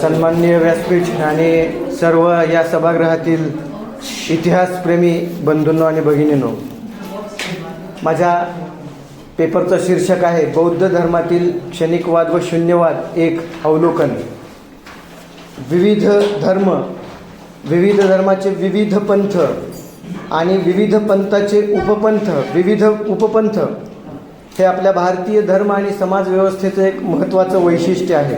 सन्माननीय व्यासपीठ आणि सर्व या सभागृहातील इतिहासप्रेमी बंधूंनो आणि भगिनींनो माझ्या पेपरचं शीर्षक आहे बौद्ध धर्मातील क्षणिकवाद व शून्यवाद एक अवलोकन. विविध धर्म विविध धर्माचे विविध पंथ आणि विविध पंथाचे उपपंथ विविध उपपंथ हे आपल्या भारतीय धर्म आणि समाजव्यवस्थेचं एक महत्त्वाचं वैशिष्ट्य आहे.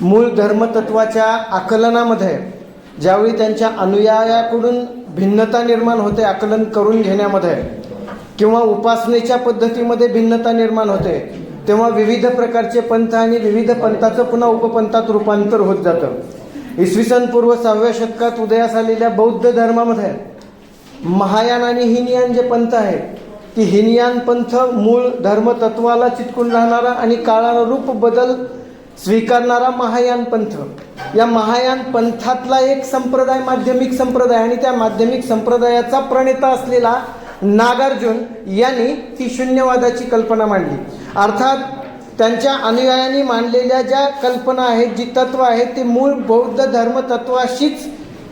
मूळ धर्मतत्वाच्या आकलनामध्ये ज्यावेळी त्यांच्या अनुयायाकडून भिन्नता निर्माण होते आकलन करून घेण्यामध्ये किंवा उपासनेच्या पद्धतीमध्ये भिन्नता निर्माण होते तेव्हा विविध प्रकारचे पंथ आणि विविध पंथाचं पुन्हा उपपंथात रूपांतर होत जातं. इसवी सन पूर्व सहाव्या शतकात उदयास आलेल्या बौद्ध धर्मामध्ये महायान आणि हिनयान जे पंथ आहेत की हिनयान पंथ मूळ धर्मतत्वाला चिटकून राहणारा आणि काळानुरूप बदल स्वीकारणारा महायान पंथ. या महायान पंथातला एक संप्रदाय माध्यमिक संप्रदाय आणि त्या माध्यमिक संप्रदायाचा प्रणेता असलेला नागार्जुन यांनी ती शून्यवादाची कल्पना मांडली. अर्थात त्यांच्या अनुयायांनी मांडलेल्या ज्या कल्पना आहेत जी तत्व आहेत ते मूळ बौद्ध धर्मतत्वाशीच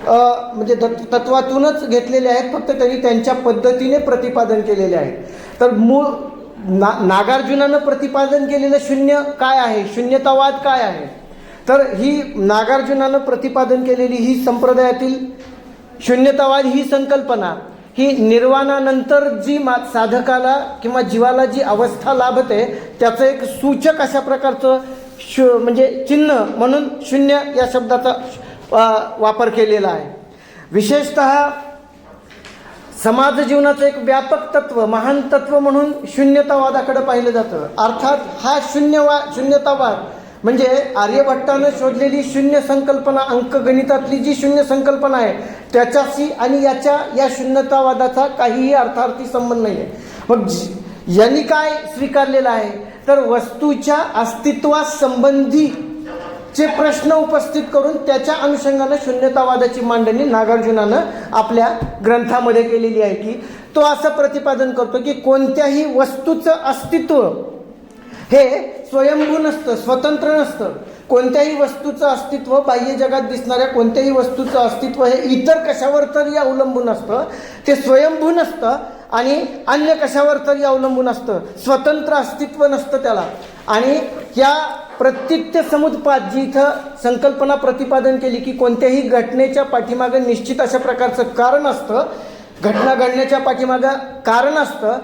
म्हणजे तत्- तत्वातूनच घेतलेले आहेत फक्त त्यांनी त्यांच्या पद्धतीने प्रतिपादन केलेले आहेत तर मूळ ना नागार्जुनानं प्रतिपादन केलेलं शून्य काय आहे? शून्यतावाद काय आहे? तर ही नागार्जुनानं प्रतिपादन केलेली ही संप्रदायातील शून्यतावाद ही संकल्पना ही निर्वाणानंतर जी मा साधकाला किंवा जीवाला जी अवस्था लाभते त्याचं एक सूचक अशा प्रकारचं शु म्हणजे चिन्ह म्हणून शून्य या शब्दाचा वापर केलेला आहे. विशेषत समाज जीवनाचं एक व्यापक तत्व महान तत्व म्हणून शून्यतावादाकडे पाहिलं जातं. अर्थात हा शून्यवा शून्यतावाद म्हणजे आर्यभट्टानं शोधलेली शून्य संकल्पना अंकगणितातली जी शून्य संकल्पना आहे त्याच्याशी आणि याच्या या शून्यतावादाचा काहीही अर्थार्थी संबंध नाही आहे मग यांनी काय स्वीकारलेलं आहे? तर वस्तूच्या अस्तित्वासंबंधी चे प्रश्न उपस्थित करून त्याच्या अनुषंगानं शून्यतावादाची मांडणी नागार्जुनानं आपल्या ग्रंथामध्ये केलेली आहे की तो असं प्रतिपादन करतो की कोणत्याही वस्तूचं अस्तित्व हे स्वयंभू नसतं स्वतंत्र नसतं. कोणत्याही वस्तूचं अस्तित्व बाह्य जगात दिसणाऱ्या कोणत्याही वस्तूचं अस्तित्व हे इतर कशावर तरी अवलंबून असतं. ते स्वयंभू नसतं आणि अन्य कशावर तरी अवलंबून असतं. स्वतंत्र अस्तित्व नसतं त्याला. आणि या प्रत्यक्ष समुदपात जी इथं संकल्पना प्रतिपादन केली की कोणत्याही घटनेच्या पाठीमागं निश्चित अशा प्रकारचं कारण असतं. घटना घडण्याच्या पाठीमागं कारण असतं.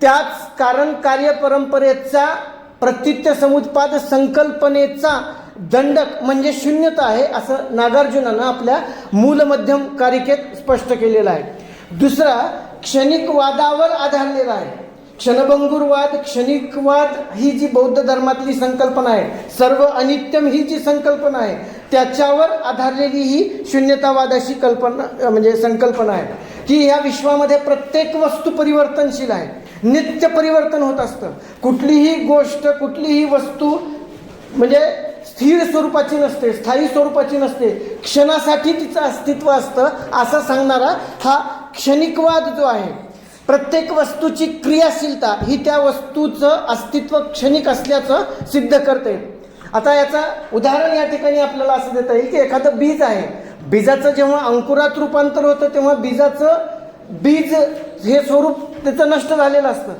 त्याच कारण कार्य परंपरेचा प्रत्यक्ष समुदपाद संकल्पनेचा दंडक म्हणजे शून्यता आहे असं नागार्जुनानं आपल्या मूलमध्यम कारिकेत स्पष्ट केलेलं आहे. दुसरा क्षणिकवादावर आधारलेला आहे. क्षणभंगुरवाद क्षणिकवाद ही जी बौद्ध धर्मातली संकल्पना आहे सर्व अनित्यम ही जी संकल्पना आहे त्याच्यावर आधारलेली ही शून्यतावादाची कल्पना म्हणजे संकल्पना आहे. की ह्या विश्वामध्ये प्रत्येक वस्तू परिवर्तनशील आहे. नित्य परिवर्तन होत असतं. कुठलीही गोष्ट कुठलीही वस्तू म्हणजे स्थिर स्वरूपाची नसते स्थायी स्वरूपाची नसते. क्षणासाठी तिचं अस्तित्व असतं असं सांगणारा हा क्षणिकवाद जो आहे प्रत्येक वस्तूची क्रियाशीलता ही त्या वस्तूचं अस्तित्व क्षणिक असल्याचं सिद्ध करते आता याचं उदाहरण या ठिकाणी आपल्याला असं देता येईल की एखादं बीज आहे. बीजाचं जेव्हा अंकुरात रूपांतर होतं तेव्हा बीजाचं बीज हे स्वरूप त्याचं नष्ट झालेलं असतं.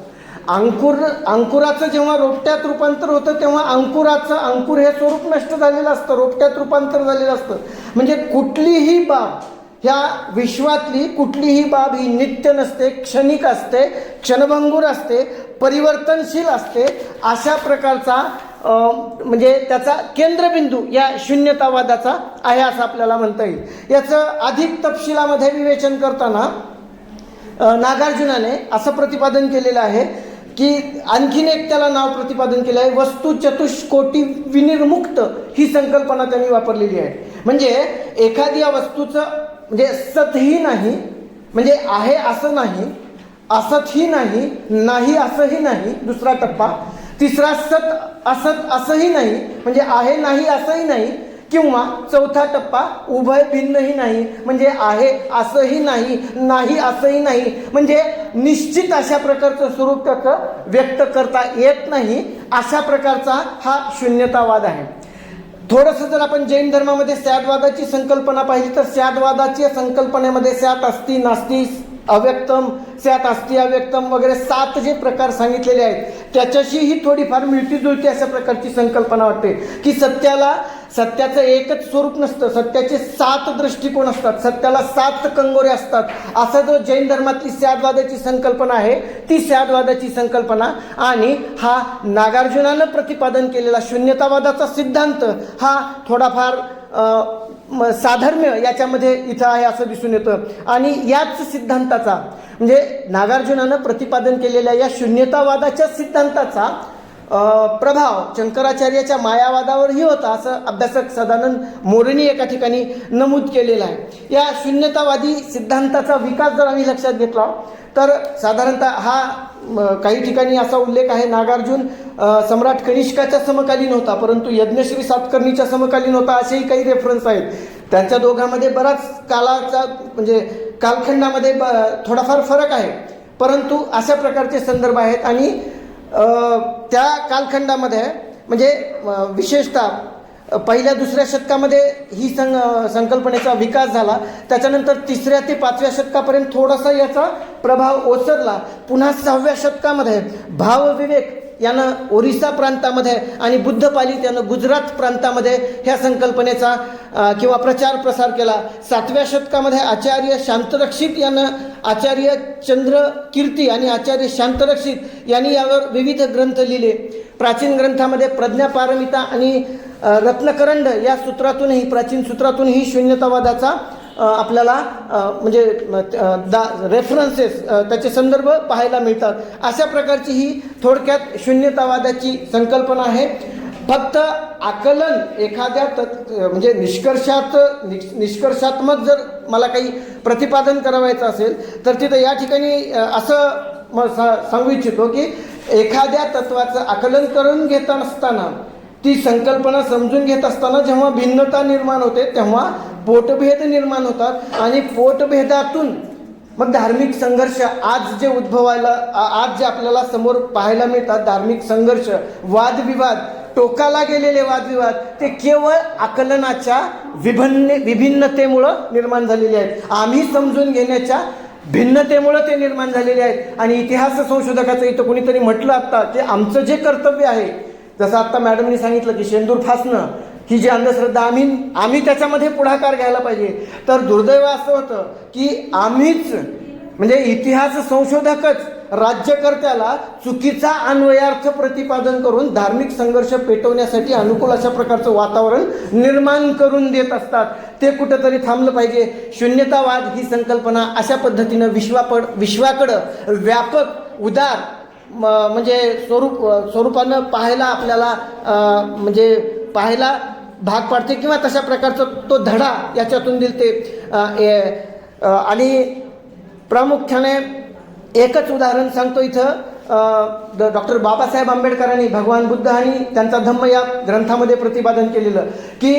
अंकुर अंकुराचं जेव्हा रोपट्यात रूपांतर होतं तेव्हा अंकुराचं अंकुर हे स्वरूप नष्ट झालेलं असतं रोपट्यात रूपांतर झालेलं असतं. म्हणजे कुठलीही बाब ह्या विश्वातली कुठलीही बाब ही नित्य नसते क्षणिक असते क्षणभंगूर असते परिवर्तनशील असते अशा प्रकारचा म्हणजे त्याचा केंद्रबिंदू या शून्यतावादाचा आहे असं आपल्याला म्हणता येईल. याचं अधिक तपशिलामध्ये विवेचन करताना नागार्जुनाने असं प्रतिपादन केलेलं आहे की आणखीन एक त्याला नाव प्रतिपादन केलं आहे वस्तू चतुष्कोटी विनिर्मुक्त ही संकल्पना त्यांनी वापरलेली आहे. म्हणजे एखाद्या वस्तूचं म्हणजे सतही नाही म्हणजे आहे असं नाही असतही नाही नाही असंही नाही दुसरा टप्पा. तिसरा सत असत असंही नाही म्हणजे आहे नाही असंही नाही किंवा चौथा टप्पा उभय भिन्नही नाही म्हणजे आहे असंही नाही नाही असंही नाही. म्हणजे निश्चित अशा प्रकारचं स्वरूप त्याचं व्यक्त करता येत नाही. अशा प्रकारचा हा शून्यतावाद आहे. थोडंसं जर आपण जैन धर्मामध्ये स्यादवादाची संकल्पना पाहिली तर स्यादवादाच्या संकल्पनेमध्ये स्यात अस्थि नास्ती अव्यक्तम स्यात अस्थि अव्यक्तम वगैरे सात जे प्रकार सांगितलेले आहेत त्याच्याशीही थोडीफार मिळतीजुळती अशा प्रकारची संकल्पना वाटते. की सत्याला सत्याचं एकच स्वरूप नसतं. सत्याचे सात दृष्टिकोन असतात. सत्याला सात कंगोरे असतात. असा जो जैन धर्मातली स्यादवादाची संकल्पना आहे ती स्यादवादाची संकल्पना आणि हा नागार्जुनानं प्रतिपादन केलेला शून्यतावादाचा सिद्धांत हा थोडाफार साधर्म्य याच्यामध्ये इथं आहे असं दिसून येतं. आणि याच सिद्धांताचा म्हणजे नागार्जुनानं प्रतिपादन केलेल्या या शून्यतावादाच्या सिद्धांताचा प्रभाव शंकराचार्याच्या मायावादावरही होता असं अभ्यासक सदानंद मोरेनी एका ठिकाणी नमूद केलेलं आहे. या शून्यतावादी सिद्धांताचा विकास जर आम्ही लक्षात घेतला तर साधारणतः हा काही ठिकाणी असा उल्लेख आहे नागार्जुन सम्राट कनिष्काच्या समकालीन होता परंतु यज्ञश्री सातकर्णीच्या समकालीन होता असेही काही रेफरन्स आहेत. त्यांच्या दोघांमध्ये बराच कालाचा म्हणजे कालखंडामध्ये ब थोडाफार फरक आहे. परंतु अशा प्रकारचे संदर्भ आहेत आणि त्या कालखंडामध्ये म्हणजे विशेषतः पहिल्या दुसऱ्या शतकामध्ये ही सं संकल्पनेचा विकास झाला. त्याच्यानंतर तिसऱ्या ते पाचव्या शतकापर्यंत थोडासा याचा प्रभाव ओसरला. पुन्हा सहाव्या शतकामध्ये भावविवेक यानं ओरिसा प्रांतामध्ये आणि बुद्धपाली त्यानं यानं गुजरात प्रांतामध्ये ह्या संकल्पनेचा किंवा प्रचार प्रसार केला. सातव्या शतकामध्ये आचार्य शांतरक्षित यानं आचार्य चंद्र कीर्ती आणि आचार्य शांतरक्षित यांनी यावर विविध ग्रंथ लिहिले. प्राचीन ग्रंथामध्ये प्रज्ञापारमिता आणि रत्नकरंड या सूत्रातूनही प्राचीन सूत्रातूनही शून्यतावादाचा आपल्याला म्हणजे दा रेफरन्सेस त्याचे संदर्भ पाहायला मिळतात. अशा प्रकारची ही थोडक्यात शून्यतावादाची संकल्पना आहे. फक्त आकलन एखाद्या तत् म्हणजे निष्कर्षात निष्कर्षात्मक जर मला काही प्रतिपादन करावायचं असेल तर तिथं या ठिकाणी असं मग सा सांगू इच्छितो की एखाद्या तत्वाचं आकलन करून घेत असताना ती संकल्पना समजून घेत असताना जेव्हा भिन्नता निर्माण होते तेव्हा पोटभेद निर्माण होतात आणि पोटभेदातून मग धार्मिक संघर्ष आज जे उद्भवायला आज जे आपल्याला समोर पाहायला मिळतात धार्मिक संघर्ष वादविवाद टोकाला गेलेले वादविवाद ते केवळ आकलनाच्या विभिन्न विभिन्नतेमुळं निर्माण झालेले आहेत. आम्ही समजून घेण्याच्या भिन्नतेमुळं ते निर्माण झालेले आहेत. आणि इतिहास संशोधकाचं इथं कोणीतरी म्हटलं आता की आमचं जे कर्तव्य आहे जसं आत्ता मॅडमनी सांगितलं की शेंदूर फासणं ही जी अंधश्रद्धा आम्ही आम्ही त्याच्यामध्ये पुढाकार घ्यायला पाहिजे. तर दुर्दैव असं होतं की आम्हीच म्हणजे इतिहास संशोधकच राज्यकर्त्याला चुकीचा अन्वयार्थ प्रतिपादन करून धार्मिक संघर्ष पेटवण्यासाठी अनुकूल अशा प्रकारचं वातावरण निर्माण करून देत असतात. ते कुठंतरी थांबलं पाहिजे. शून्यतावाद ही संकल्पना अशा पद्धतीनं विश्वापड विश्वाकडं व्यापक उदार म्हणजे स्वरूप स्वरूपानं पाहायला आपल्याला म्हणजे पाहायला भाग पाडते किंवा तशा प्रकारचा तो धडा याच्यातून दिल ते ए- आणि प्रामुख्याने एकच उदाहरण सांगतो इथं. डॉक्टर बाबासाहेब आंबेडकरांनी भगवान बुद्ध आणि त्यांचा धम्म या ग्रंथामध्ये प्रतिपादन केलेलं की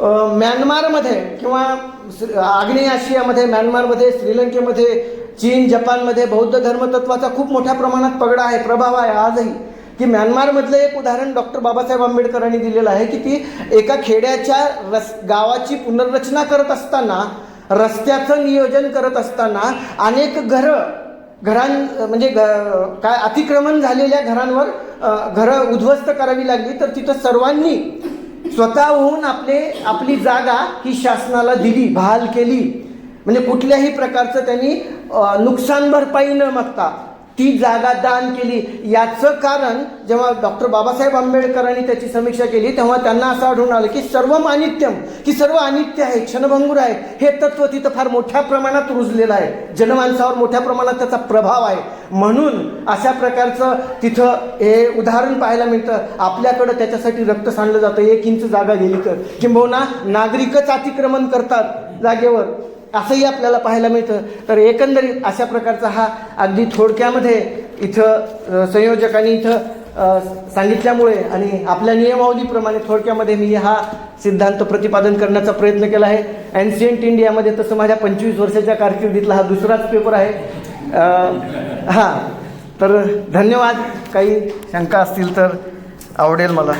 म्यानमारमध्ये किंवा श्री- आग्नेय आशियामध्ये म्यानमारमध्ये श्रीलंकेमध्ये चीन जपानमध्ये बौद्ध धर्मतत्वाचा खूप मोठ्या प्रमाणात पगडा आहे प्रभाव आहे आजही. की म्यानमारमधलं एक उदाहरण डॉक्टर बाबासाहेब आंबेडकरांनी दिलेलं आहे की ती एका खेड्याच्या रस गावाची पुनर्रचना करत असताना रस्त्याचं नियोजन करत असताना अनेक घरं घरां म्हणजे ग काय अतिक्रमण झालेल्या घरांवर घरं उद्ध्वस्त करावी लागली. तर तिथं सर्वांनी स्वतःहून आपले आपली जागा ही शासनाला दिली बहाल केली. म्हणजे कुठल्याही प्रकारचं त्यांनी नुकसान भरपाई न मागता ती जागा दान केली. याचं कारण जेव्हा डॉक्टर बाबासाहेब आंबेडकरांनी त्याची समीक्षा केली तेव्हा त्यांना असं आढळून आलं की सर्व अनित्यम की सर्व अनित्य आहे क्षणभंगूर आहे हे तत्व तिथं फार मोठ्या प्रमाणात रुजलेलं आहे. जनमानसावर मोठ्या प्रमाणात त्याचा प्रभाव आहे. म्हणून अशा प्रकारचं तिथं हे उदाहरण पाहायला मिळतं. आपल्याकडं त्याच्यासाठी रक्त सांडलं जातं. एक इंच जागा गेली तर. किंबहुना नागरिकच अतिक्रमण करतात जागेवर. असंही आपल्याला पाहायला मिळतं. तर एकंदरीत अशा प्रकारचा हा अगदी थोडक्यामध्ये इथं संयोजकांनी इथं सांगितल्यामुळे आणि आपल्या नियमावलीप्रमाणे थोडक्यामध्ये मी हा सिद्धांत प्रतिपादन करण्याचा प्रयत्न केला आहे. अँशियंट इंडियामध्ये तसं माझ्या पंचवीस वर्षाच्या कारकिर्दीतला हा दुसराच पेपर आहे. हां. तर धन्यवाद. काही शंका असतील तर आवडेल मला.